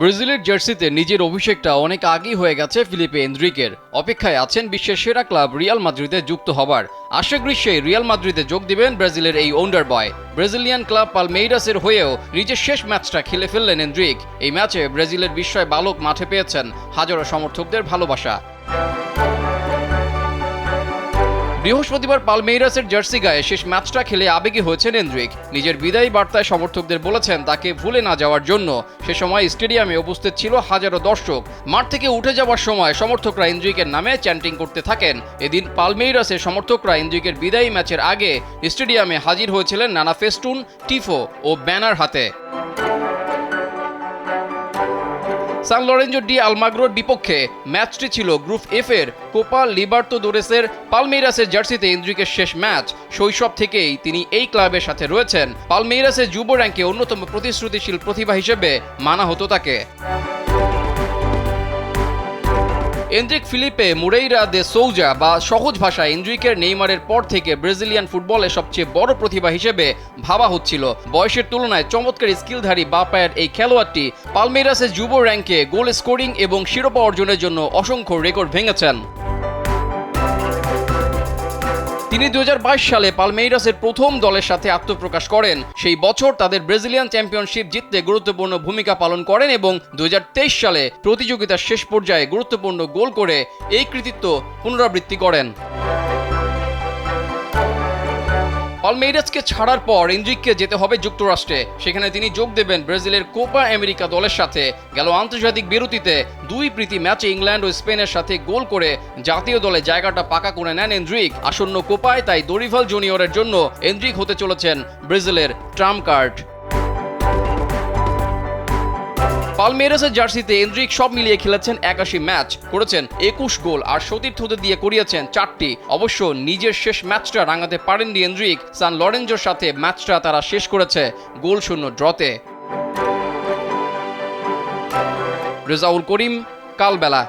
ব্রাজিলের জার্সিতে নিজের অভিষেকটা অনেক আগেই হয়ে গেছে ফিলিপে এন্দ্রিকের অপেক্ষায় আছেন বিশ্বের সেরা ক্লাব রিয়াল মাদ্রিদে যুক্ত হবার। আশা গ্রীষ্মে রিয়াল মাদ্রিদে যোগ দিবেন ব্রাজিলের এই ওন্ডার বয়। ব্রাজিলিয়ান ক্লাব পালমেইরাসের হয়েও নিজের শেষ ম্যাচটা খেলে ফেললেন এন্দ্রিক এই ম্যাচে ব্রাজিলের বিস্ময় বালক মাঠে পেয়েছেন হাজারো সমর্থকদের ভালোবাসা। বৃহস্পতিবার পালমেইরাসের জার্সি গায়ে শেষ ম্যাচটা খেলে আবেগী হয়েছেন এন্দ্রিক নিজের বিদায়ী বার্তায় সমর্থকদের বলেছেন, তাকে ভুলে না যাওয়ার জন্য। সে সময় স্টেডিয়ামে উপস্থিত ছিল হাজারো দর্শক। মাঠ থেকে উঠে যাওয়ার সময় সমর্থকরা এন্দ্রিকের নামে চ্যান্টিং করতে থাকেন। এদিন পালমেইরাসের সমর্থকরা এন্দ্রিকের বিদায়ী ম্যাচের আগে স্টেডিয়ামে হাজির হয়েছিলেন নানা ফেস্টুন, টিফো ও ব্যানার হাতে। সান লরেঞ্জো ডি আলমাগ্রোর বিপক্ষে ম্যাচটি ছিল গ্রুপ এফ এর। কোপা লিবার্তো দোরেসের পালমেইরাসের জার্সিতে ইন্দ্রিকের শেষ ম্যাচ। শৈশব থেকেই তিনি এই ক্লাবের সাথে রয়েছেন। পালমেইরাসের যুব র্যাঙ্কে অন্যতম প্রতিশ্রুতিশীল প্রতিভা হিসেবে মানা হতো তাকে। এন্দ্রিক ফিলিপে মুরেইরা দে সৌজা বা সহজ ভাষায় এন্দ্রিকের নেইমারের পর থেকে ব্রাজিলিয়ান ফুটবলে সবচেয়ে বড় প্রতিভা হিসেবে ভাবা হচ্ছিল। বয়সের তুলনায় চমৎকার স্কিলধারী বা পায়ের এই খেলোয়াড়টি পালমেরাসের যুব র্যাঙ্কে গোল স্কোরিং এবং শিরোপা অর্জনের জন্য অসংখ্য রেকর্ড ভেঙেছেন। তিনি দু হাজার বাইশ সালে পালমেইরাসের প্রথম দলের সাথে আত্মপ্রকাশ করেন। সেই বছর তাদের ব্রাজিলিয়ান চ্যাম্পিয়নশিপ জিততে গুরুত্বপূর্ণ ভূমিকা পালন করেন এবং দুহাজার তেইশ সালে প্রতিযোগিতার শেষ পর্যায়ে গুরুত্বপূর্ণ গোল করে এই কৃতিত্ব পুনরাবৃত্তি করেন। পালমেইরাসকে ছাড়ার পর ইন্দ্রিককে যেতে হবে যুক্তরাষ্ট্রে। সেখানে তিনি যোগ দেবেন ব্রাজিলের কোপা আমেরিকা দলের সাথে। গেল আন্তর্জাতিক বিরতিতে দুই প্রীতি ম্যাচে ইংল্যান্ড ও স্পেনের সাথে গোল করে জাতীয় দলে জায়গাটা পাকা করে নেন এন্দ্রিক আসন্ন কোপায় তাই দরিভাল জুনিয়রের জন্য এন্দ্রিক হতে চলেছেন ব্রাজিলের ট্রাম কার্ড পালমেরাসের জার্সিতে এন্দ্রিক সব মিলিয়ে খেলেছেন একাশি ম্যাচ, করেছেন একুশ গোল আর সতীর্থদের দিয়ে করিয়েছেন চারটি। অবশ্য নিজের শেষ ম্যাচটা রাঙাতে পারেননি এন্দ্রিক সান লরেঞ্জোর সাথে ম্যাচটা তারা শেষ করেছে গোল শূন্য ড্রতে। রেজাউল করিম, কালবেলা।